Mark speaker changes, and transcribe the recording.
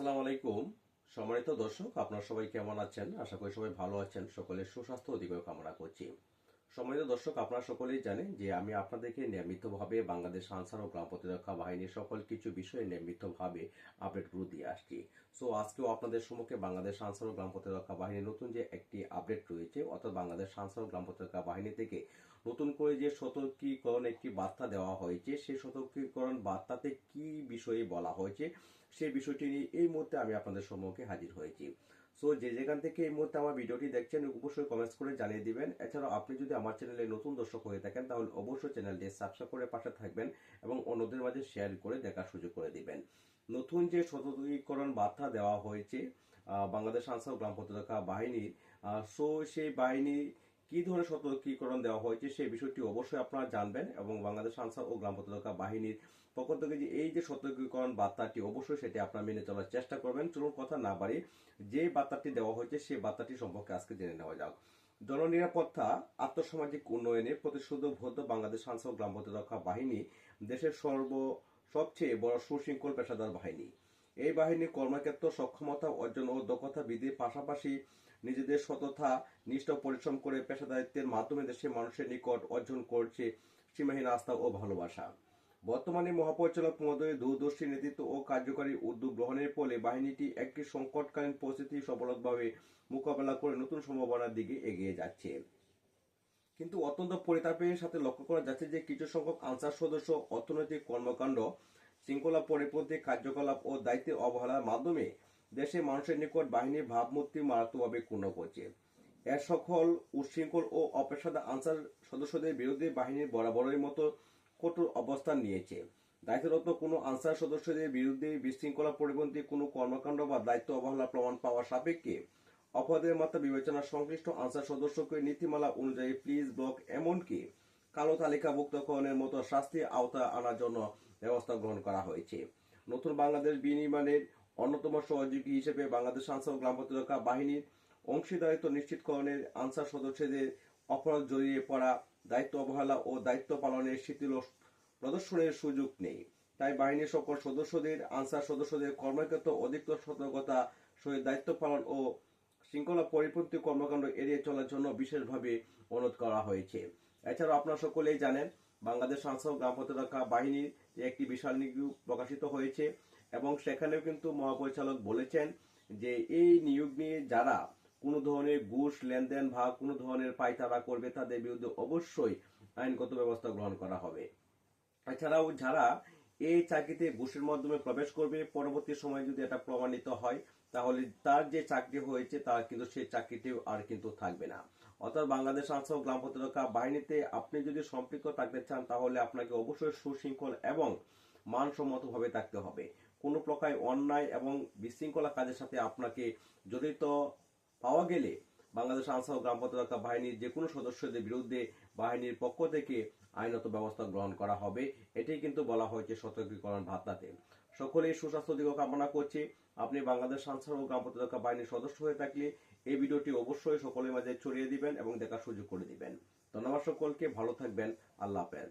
Speaker 1: আসসালামু আলাইকুম। সম্মানিত দর্শক, আপনার সবাই কেমন আছেন? আশা করি সবাই ভালো আছেন। সকলের সুস্বাস্থ্য অধিকার কামনা করছি। সম্মানিত দর্শক, আপনারা সকলেই জানেন যে আমি আপনাদেরকে নিয়মিতভাবে বাংলাদেশ আনসার ও গ্রাম প্রতিরক্ষা বাহিনীর সকল কিছু বিষয়ে নিয়মিতভাবে আপডেটগুলো দিয়ে আসছি। সো আজকেও আপনাদের সম্মুখে বাংলাদেশ আনসার ও গ্রাম প্রতিরক্ষা বাহিনীর নতুন যে একটি আপডেট রয়েছে, অর্থাৎ বাংলাদেশ আনসার ও গ্রাম প্রতিরক্ষা বাহিনী থেকে নতুন করে যে সতর্কীকরণ একটি বার্তা দেওয়া হয়েছে, সেই সতর্কীকরণ বার্তাতে কি বিষয়ে বলা হয়েছে সেই বিষয়টি নিয়ে এই মুহূর্তে আমি আপনাদের সম্মুখে হাজির হয়েছি। সো যে যেখান থেকে এই মুহূর্তে আমার ভিডিওটি দেখছেন, অবশ্যই কমেন্টস করে জানিয়ে দিবেন। এছাড়াও আপনি যদি আমার চ্যানেলে নতুন দর্শক হয়ে থাকেন, তাহলে অবশ্যই চ্যানেলটি সাবস্ক্রাইব করে পাশে থাকবেন এবং অন্যদের মাঝে শেয়ার করে দেখার সুযোগ করে দিবেন। নতুন যে সতর্কীকরণ বার্তা দেওয়া হয়েছে বাংলাদেশ আনসার গ্রাম প্রতিরক্ষা বাহিনীর সো সেই বাহিনী কি ধরনের সতর্কীকরণ দেওয়া হয়েছে সেই বিষয়টি অবশ্যই আপনারা জানবেন এবং বাংলাদেশ আনসার ও গ্রাম প্রতিরক্ষা বাহিনীর পক্ষ থেকে যে এই যে সতর্কীকরণ বার্তাটি, অবশ্যই সেটি আপনারা মেনে চলার চেষ্টা করবেন। চলুন কথা না বাড়ি যে বার্তাটি দেওয়া হয়েছে সেই বার্তাটি সম্পর্কে আজকে জেনে নেওয়া যাক। জননিরাপত্তা আত্মসামাজিক উন্নয়নে প্রতিশ্রুতিবদ্ধ বাংলাদেশ আনসার গ্রাম প্রতিরক্ষা বাহিনী দেশের সর্ব, সবচেয়ে বড় সুশৃঙ্খল পেশাদার বাহিনী। এই বাহিনীর কর্মক্ষেত্র, সক্ষমতা, অর্জন ও দক্ষতা বৃদ্ধির পাশাপাশি নিজেদের সততা, নিষ্ঠ পরিশ্রম করে পেশাদারিত্বের মাধ্যমে দেশের মানুষের নিকট অর্জন করছে সীমাহীন আস্থা ও ভালোবাসা। বর্তমানে মহাপরিচালক মহোদয়ের দূরদর্শী নেতৃত্ব ও কার্যকরী উদ্যোগ গ্রহণের ফলে বাহিনীটি একটি সংকটকালীন পরিস্থিতি সফলভাবে মোকাবেলা করে নতুন সম্ভাবনার দিকে এগিয়ে যাচ্ছে। কিন্তু অত্যন্ত পরিতাপের সাথে লক্ষ্য করা যাচ্ছে যে কিছু সংখ্যক আনসার সদস্য, অর্থনৈতিক কর্মকাণ্ড শৃঙ্খলা পরিপন্থী কার্যকলাপ ও দায়িত্বের অবহেলার মাধ্যমে দেশের মানুষের নিকট বাহিনীর ভাবমূর্তি মারাত্মকভাবে ক্ষুণ্ণ করছে। এর সকল উচ্ছৃঙ্খল ও অপেশাদার আনসার সদস্যদের বিরুদ্ধে বাহিনীর বরাবরের মতো কঠোর অবস্থান নিয়েছে। দায়িত্বরত কোনো আনসার সদস্যদের বিরুদ্ধে বিশৃঙ্খলা পরিপন্থী কোনো কর্মকাণ্ড বা দায়িত্ব অবহেলা প্রমাণ পাওয়া সাপেক্ষে অপরাধের মাত্রা বিবেচনা সংশ্লিষ্ট আনসার সদস্যকে নীতিমালা অনুযায়ী প্লিজ ব্লক এমনকি কালো তালিকাভুক্তকরণের মতো শাস্তির আওতা আনার জন্য ব্যবস্থা গ্রহণ করা হয়েছে। নতুন বাংলাদেশ বিনির্মাণের অন্যতম সহযোগী হিসেবে বাংলাদেশ আনসার গ্রাম প্রতিরক্ষা বাহিনীর অংশীদারিত্ব নিশ্চিতকরণের আনসার সদস্যদের অপরাধ জড়িয়ে পড়া দায়িত্ব অবহেলা ও দায়িত্ব পালনের শিথিল প্রদর্শনের সুযোগ নেই। তাই বাহিনীর সকল সদস্যদের, আনসার সদস্যদের কর্মক্ষেত্র অধিকতর সতর্কতা সহিত দায়িত্ব পালন ও শৃঙ্খলা পরিপন্থী কর্মকাণ্ড এড়িয়ে চলার জন্য বিশেষভাবে অনুরোধ করা হয়েছে। এছাড়াও আপনারা সকলেই জানেন, বাংলাদেশ আনসার গ্রাম প্রতিরক্ষা বাহিনীর একটি বিশাল নিয়োগ প্রকাশিত হয়েছে এবং সেখানেও কিন্তু মহাপরিচালক বলেছেন যে এই নিয়োগ নিয়ে যারা কোনো ধরনের ঘুষ, লেনদেন বা কোনো ধরনের পায়তারা করবে তাদের বিরুদ্ধে অবশ্যই আইনগত ব্যবস্থা গ্রহণ করা হবে। এছাড়াও যারা এই চাকরিতে ঘুষের মাধ্যমে প্রবেশ করবে, পরবর্তী সময়ে যদি এটা প্রমাণিত হয়, তাহলে তার যে চাকরি হয়েছে, তার কিন্তু সেই চাকরিটিও আর কিন্তু থাকবে না। অর্থাৎ বাংলাদেশ আনসার ও গ্রাম প্রতিরক্ষা বাহিনীতে আপনি যদি সম্পৃক্ত থাকতে চান, তাহলে আপনাকে অবশ্যই সুশৃঙ্খল এবং মানসম্মতভাবে থাকতে হবে। কোনো প্রকার অন্যায় এবং বিশৃঙ্খলা কাজের সাথে আপনাকে জড়িত পাওয়া গেলে বাংলাদেশ আনসার ও গ্রাম প্রতিরক্ষা বাহিনীর যে কোনো সদস্যদের বিরুদ্ধে বাহিনীর পক্ষ থেকে আইনত ব্যবস্থা গ্রহণ করা হবে। এটাই কিন্তু বলা হয়েছে সতর্কীকরণ ভাতাতে সকলেই সুস্বাস্থ্য দিক কামনা করছি। আপনি বাংলাদেশ আনসার ও গ্রাম প্রতিরক্ষা বাহিনীর সদস্য হয়ে থাকলে এই ভিডিওটি অবশ্যই সকলের মাঝে ছড়িয়ে দিবেন এবং দেখার সুযোগ করে দিবেন। ধন্যবাদ সকলকে, ভালো থাকবেন, আল্লাহ হাফেজ।